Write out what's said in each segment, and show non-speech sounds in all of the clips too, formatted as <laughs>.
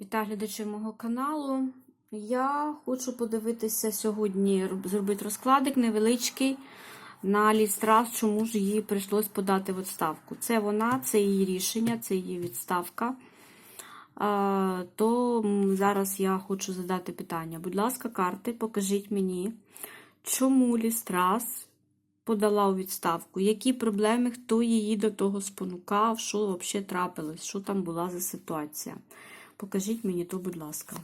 Вітаю глядачі мого каналу. Я хочу подивитися сьогодні, зробити розкладик невеличкий на Лістрас, чому ж їй прийшлось подати в відставку. Це вона, це її рішення, це її відставка. То зараз я хочу задати питання. Будь ласка, карти, покажіть мені, чому Лістрас подала у відставку, які проблеми, хто її до того спонукав, що взагалі трапилось, що там була за ситуація. Покажіть мені то, будь ласка.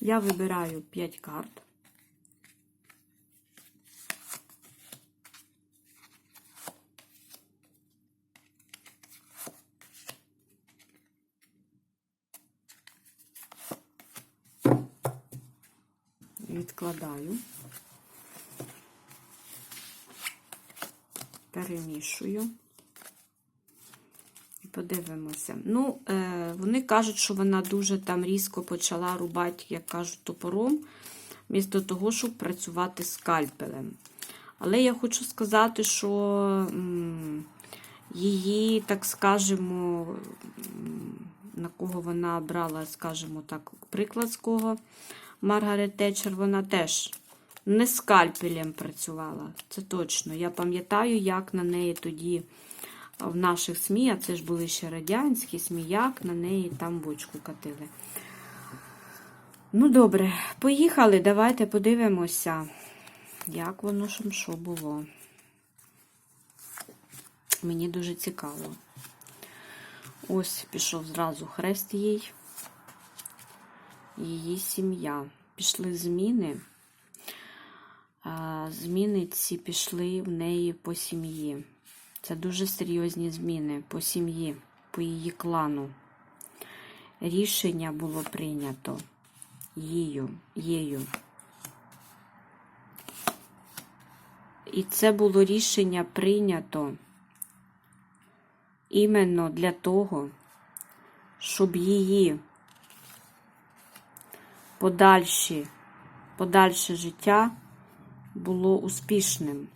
Я вибираю 5 карт. Відкладаю. Перемішую. Подивимося. Ну, е, вони кажуть, що вона дуже там різко почала рубати, як кажуть, топором, вмісто того, щоб працювати скальпелем. Але я хочу сказати, що її, так скажемо, на кого вона брала, скажімо так, приклад з кого Маргарет Тетчер, вона теж не скальпелем працювала. Це точно. Я пам'ятаю, як на неї тоді в наших СМІ, а це ж були ще радянські СМІ, як на неї там бочку катили. Ну, добре, поїхали. Давайте подивимося, як воно що, що було. Мені дуже цікаво. Ось пішов зразу хрест їй, її сім'я. Пішли зміни. Зміни ці пішли в неї по сім'ї. Це дуже серйозні зміни по сім'ї, по її клану. Рішення було прийнято їю, їю. І це було рішення прийнято іменно для того, щоб її подальші, подальше життя було успішним.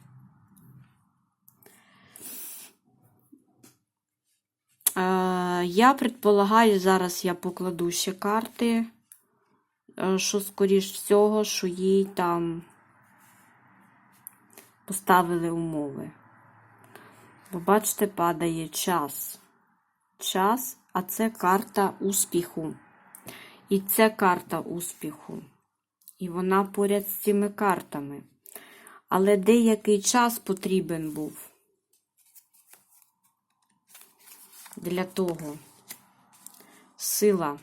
Я предполагаю, зараз я покладу ще карти, е, що, скоріш всього, що їй там поставили умови. Бо бачите, падає час. Час, а це карта успіху. І це карта успіху. І вона поряд з цими картами. Але деякий час потрібен був. Для того. Сила.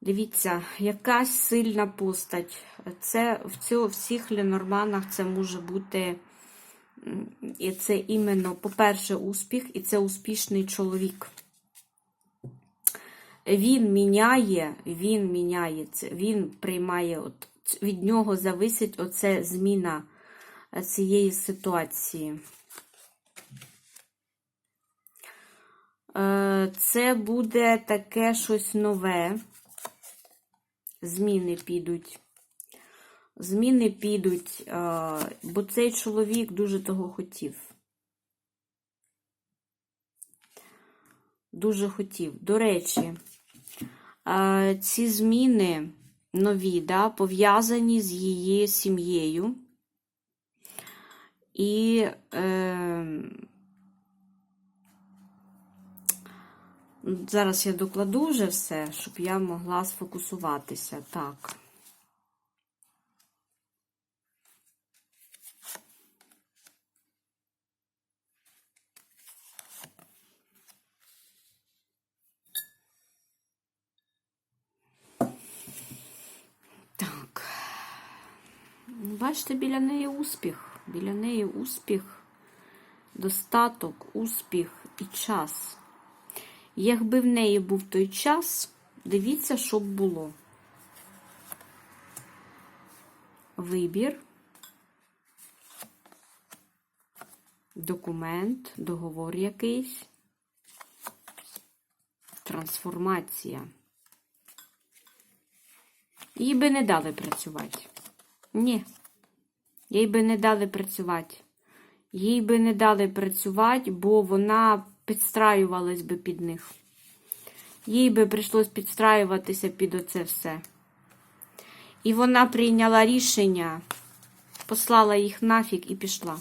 Дивіться, якась сильна постать. Це в цього всіх Ленорманах це може бути, і це іменно, по-перше, успіх, і це успішний чоловік. Він міняє, він міняє він приймає, от, від нього зависить оце зміна е, цієї ситуації. Це буде таке щось нове. Зміни підуть. Зміни підуть, е, бо цей чоловік дуже того хотів. Дуже хотів. До речі, е, ці зміни нові, да, пов'язані з її сім'єю. І Зараз я докладу вже все, щоб я могла сфокусуватися. Так. Так. Бачите, біля неї успіх. Біля неї успіх, достаток, успіх і час. Якби в неї був той час, дивіться, що б було. Вибір, документ, договор якийсь, трансформація. Їй би не дали працювати. Ні. Їй би не дали працювати. Їй би не дали працювати, бо вона підстраювалась би під них. Їй би прийшлось підстраюватися під оце все. І вона прийняла рішення, послала їх нафіг і пішла.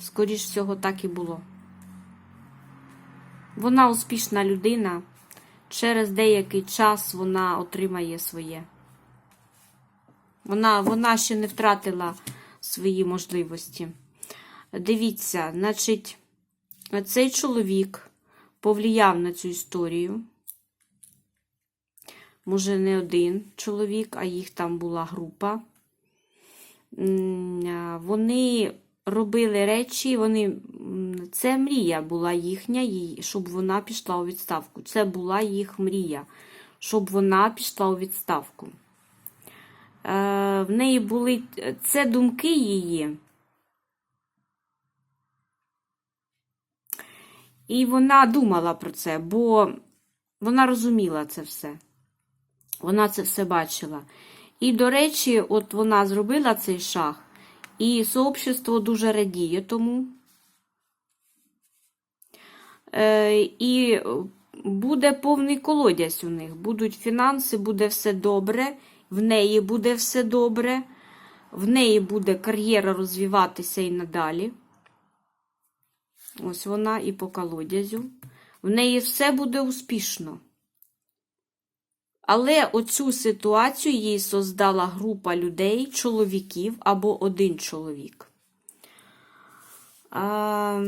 Скоріш всього, так і було. Вона успішна людина. Через деякий час вона отримає своє. Вона, вона ще не втратила свої можливості. Дивіться, значить, цей чоловік повлияв на цю історію. Може, не один чоловік, а їх там була група. Вони робили речі, вони, це мрія була їхня, щоб вона пішла у відставку. Це була їх мрія, щоб вона пішла у відставку. Е, В неї були це думки її. І вона думала про це, бо вона розуміла це все. Вона це все бачила. І, до речі, от вона зробила цей шаг, і сообщество дуже радіє тому. Е, і буде повний колодязь у них. Будуть фінанси, буде все добре, в неї буде все добре, в неї буде кар'єра розвиватися і надалі. Ось вона і по колодязю. В неї все буде успішно. Але оцю ситуацію їй создала група людей, чоловіків або один чоловік. А,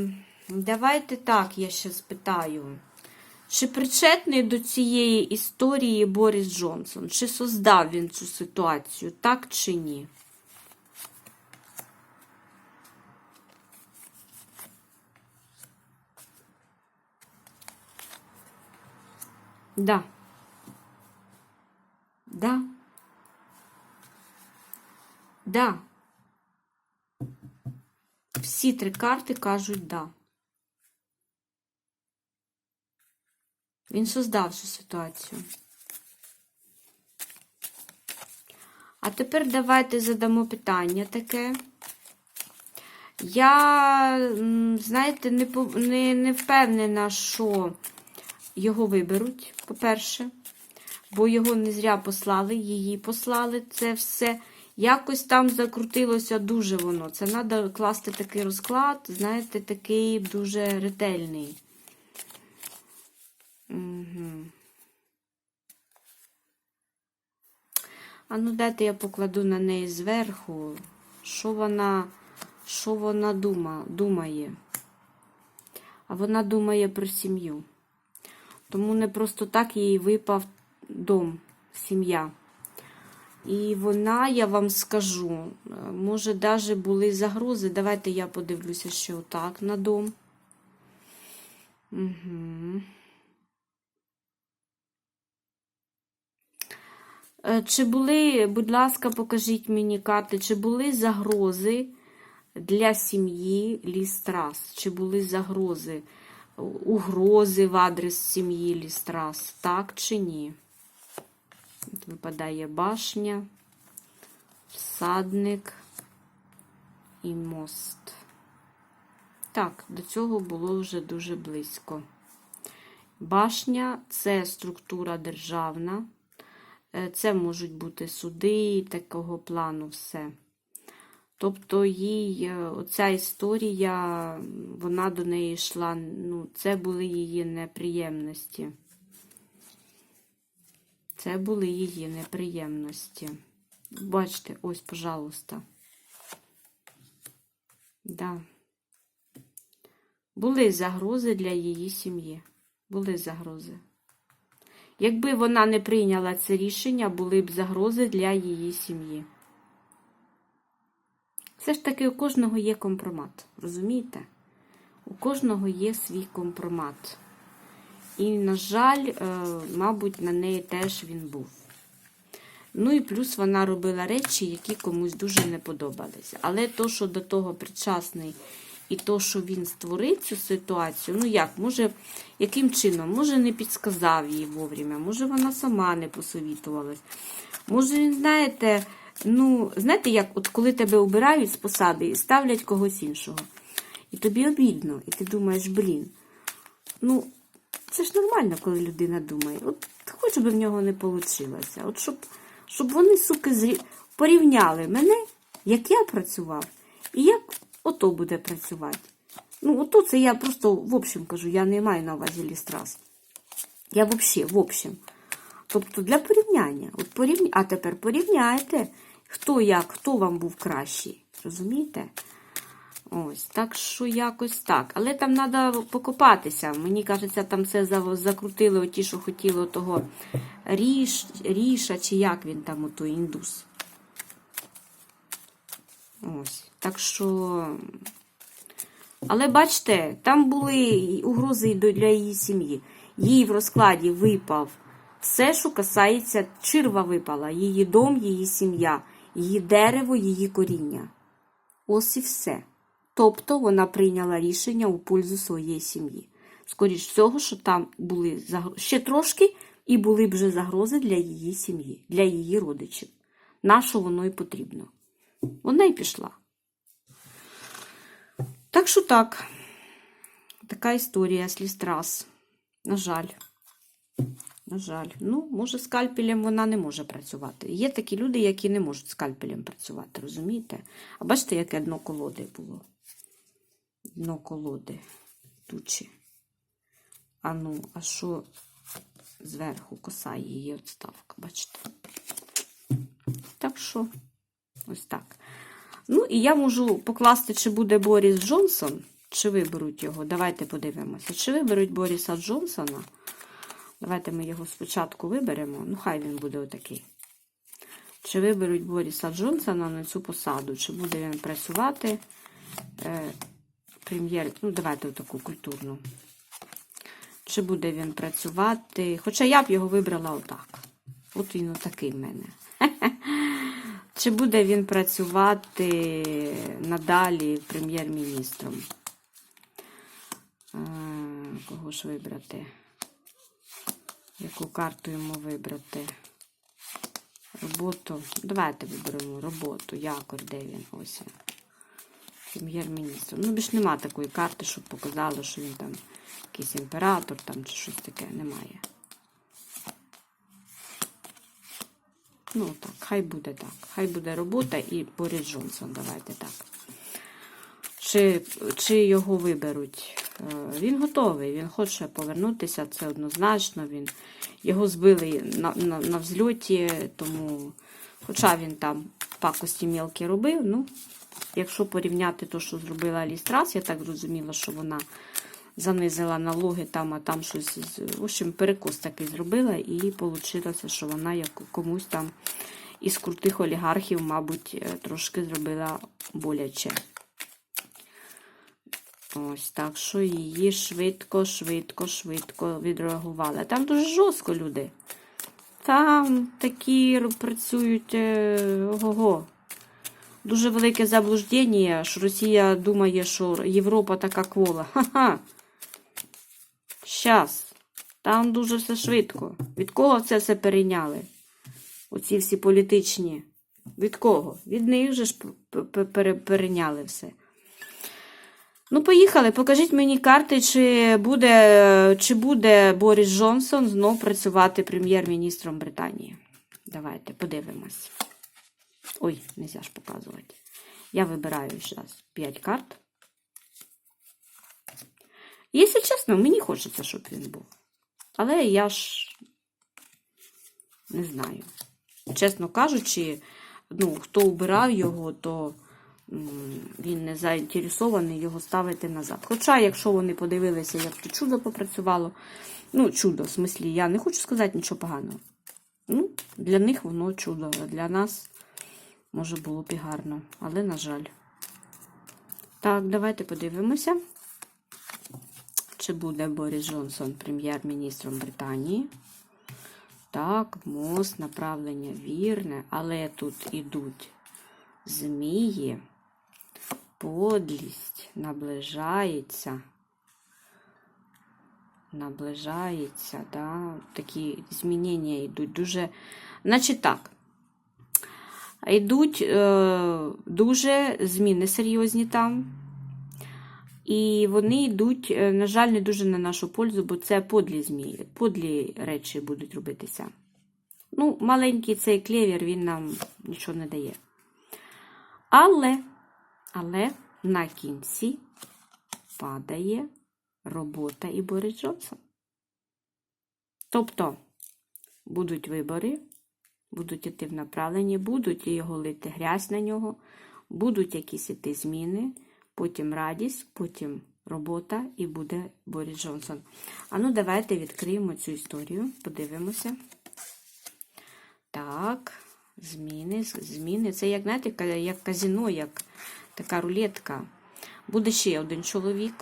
давайте так, я ще спитаю. Чи причетний до цієї історії Борис Джонсон? Чи создав він цю ситуацію, так чи ні? Да. Да. Да. Всі три карти кажуть да. Він создав цю ситуацію. А тепер давайте задамо питання таке. Я, знаєте, не, не, не впевнена, що його виберуть, по-перше, бо його не зря послали, її послали. Це все якось там закрутилося дуже воно. Це треба класти такий розклад, знаєте, такий дуже ретельний. Угу. А ну дайте я покладу на неї зверху, що вона, що вона дума, думає. А вона думає про сім'ю. Тому не просто так їй випав дом, сім'я. І вона, я вам скажу, може, навіть були загрози. Давайте я подивлюся, що отак на дом. Угу. Е, Чи були, будь ласка, покажіть мені карти, чи були загрози для сім'ї Лістрас? Чи були загрози, угрози в адрес сім'ї Лістрас? Так чи ні? От випадає башня, всадник і мост. Так, до цього було вже дуже близько. Башня це структура державна. Е, Це можуть бути суди і такого плану все. Тобто їй е, оця історія, вона до неї йшла, ну, це були її неприємності. Це були її неприємності. Бачите, ось, пожалуйста. Да. Були загрози для її сім'ї. Були загрози. Якби вона не прийняла це рішення, були б загрози для її сім'ї. Все ж таки, у кожного є компромат. Розумієте? У кожного є свій компромат. І, на жаль, е, мабуть, на неї теж він був. Ну і плюс вона робила речі, які комусь дуже не подобалися. Але то, що до того причасний, і то, що він створив цю ситуацію, ну як, може, яким чином? Може, не підсказав їй вовремя, може, вона сама не посовітувалась. Може, він, знаєте, ну, знаєте, як от коли тебе обирають з посади і ставлять когось іншого. І тобі обідно, і ти думаєш, блін. Ну, це ж нормально, коли людина думає. От хоч би в нього не вийшло. От щоб, щоб вони, суки, зрі... порівняли мене, як я працював, і як ото буде працювати. Ну, ото це я просто в общем кажу, я не маю на увазі лістрас. Я взагалі, в общем. Тобто для порівняння. От порівня... А тепер порівняйте, хто як, хто вам був кращий. Розумієте? Ось, так що якось так. Але там треба покопатися. Мені кажеться, там за- закрутили оті, що хотіли того ріш, ріша, чи як він там, ото індус. Ось. Так що. Але бачите, там були угрози для її сім'ї. Їй в розкладі випав все, що касається, чирва випала, її дом, її сім'я, її дерево, її коріння. Ось і все. Тобто вона прийняла рішення у пользу своєї сім'ї. Скоріш всього, що там були загро- ще трошки, і були б вже загрози для її сім'ї, для її родичів. На що воно і потрібно. Вона й пішла. Так що так. Така історія слістрас. На жаль. На жаль. Ну, може, скальпелем вона не може працювати. Є такі люди, які не можуть скальпелем працювати, розумієте? А бачите, яке дно колоди було? Дно колоди. Тучі. А ну, а що зверху коса її відставка, бачите? Так що, ось так. Ну, і я можу покласти, чи буде Борис Джонсон, чи виберуть його. Давайте подивимося. Чи виберуть Боріса Джонсона? Давайте ми його спочатку виберемо. Ну, хай він буде отакий. Чи виберуть Боріса Джонсона на цю посаду? Чи буде він працювати? Е, прем'єр, ну, давайте отаку культурну. Чи буде він працювати? Хоча я б його вибрала отак. От він отакий в мене. <laughs> Чи буде він працювати надалі прем'єр-міністром? Е, Кого ж вибрати? Яку карту йому вибрати? Роботу. Давайте виберемо роботу. Якорь, де він? Ось. Прем'єр-міністр. Ну, більш нема такої карти, щоб показало, що він там якийсь імператор там чи щось таке. Немає. Ну так, хай буде так. Хай буде робота і Борис Джонсон. Давайте так. Чи, чи його виберуть? Е, Він готовий, він хоче повернутися, це однозначно. Він, його збили на, на, на взльоті, тому, хоча він там пакості мілкі робив, ну, якщо порівняти те, що зробила Лістрас, я так зрозуміла, що вона занизила налоги там, а там щось, в общем, перекос такий зробила, і вийшло, що вона як комусь там із крутих олігархів, мабуть, е, трошки зробила боляче. Ось так, що її швидко, швидко, швидко відреагували. Там дуже жорстко люди. Там такі працюють е, ого. Дуже велике заблуждення, що Росія думає, що Європа така квола. Ха-ха. Щас. Там дуже все швидко. Від кого це все перейняли? Оці всі політичні. Від кого? Від них же ж перейняли все. Ну, поїхали. Покажіть мені карти, чи буде, чи буде Борис Джонсон знов працювати прем'єр-міністром Британії. Давайте подивимось. Ой, не можна ж показувати. Я вибираю зараз 5 карт. Якщо чесно, мені хочеться, щоб він був. Але я ж не знаю. Чесно кажучи, ну, хто обирав його, то він не заінтересований його ставити назад. Хоча, якщо вони подивилися, як то чудо попрацювало, ну, чудо, в смислі, я не хочу сказати нічого поганого. Ну, для них воно чудо, для нас може було б і гарно, але на жаль. Так, давайте подивимося, чи буде Борис Джонсон прем'єр-міністром Британії. Так, мост, направлення вірне, але тут ідуть змії, подлість наближається. Наближається, да, такі змінення йдуть дуже. Значить так. Йдуть е, дуже зміни серйозні там. І вони йдуть, е, на жаль, не дуже на нашу пользу, бо це подлі змії, подлі речі будуть робитися. Ну, маленький цей клевір, він нам нічого не дає. Але, але на кінці падає робота і Борис Джонсон. Тобто будуть вибори, будуть іти в направленні, будуть його лити грязь на нього, будуть якісь іти зміни, потім радість, потім робота і буде Борис Джонсон. А ну, давайте відкриємо цю історію, подивимося. Так, зміни, зміни. Це як, знаєте, як казино, як така рулетка. Буде ще один чоловік.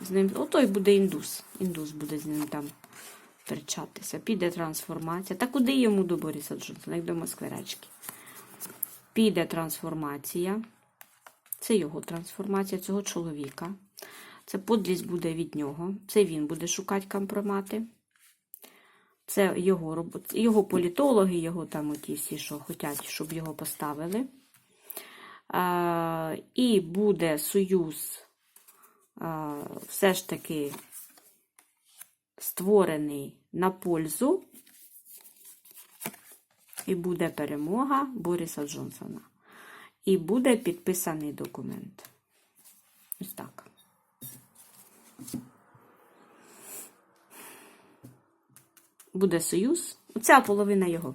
З ним, о, той буде індус. Індус буде з ним там сперечатися. Піде трансформація. Та куди йому до Бориса Джонсона, як до Москверечки? Піде трансформація. Це його трансформація, цього чоловіка. Це подлість буде від нього. Це він буде шукати компромати. Це його робот... його політологи, його там оті всі, що хочуть, щоб його поставили. І буде союз все ж таки створений на пользу. І буде перемога Бориса Джонсона. І буде підписаний документ. Ось так. Буде союз. Оця половина його.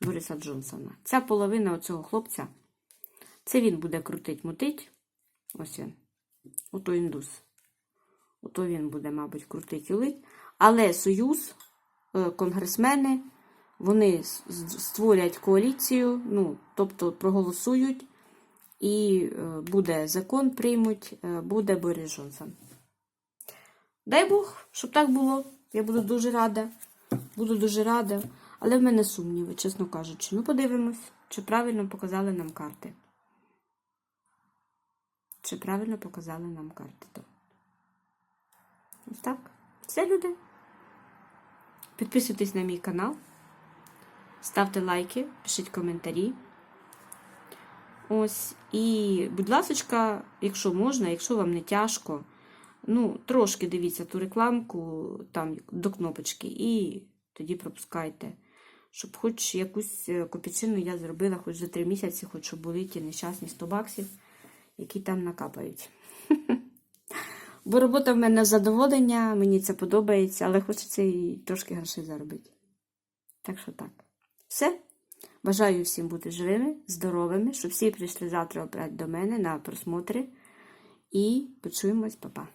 Бориса Джонсона. Ця половина оцього хлопця. Це він буде крутить, мутить. Ось він. Ото індус. Ото він буде, мабуть, крутить і лить. Але союз, е, конгресмени, вони створять коаліцію, ну, тобто проголосують, і е, буде закон, приймуть, е, буде Борис Джонсон. Дай Бог, щоб так було. Я буду дуже рада. Буду дуже рада. Але в мене сумніви, чесно кажучи. Ну, подивимось, чи правильно показали нам карти. Чи правильно показали нам карти. Ось так. Все, люди. Підписуйтесь на мій канал. Ставте лайки, пишіть коментарі. Ось. І, будь ласка, якщо можна, якщо вам не тяжко, ну, трошки дивіться ту рекламку там до кнопочки і тоді пропускайте. Щоб хоч якусь е, копійчину я зробила, хоч за три місяці, хоч щоб були ті нещасні 100 баксів, які там накапають. <laughs> Бо робота в мене задоволення, мені це подобається, але хочеться і трошки грошей заробити. Так що так. Все. Бажаю всім бути живими, здоровими, щоб всі прийшли завтра до мене на просмотри. І почуємось, Па-па.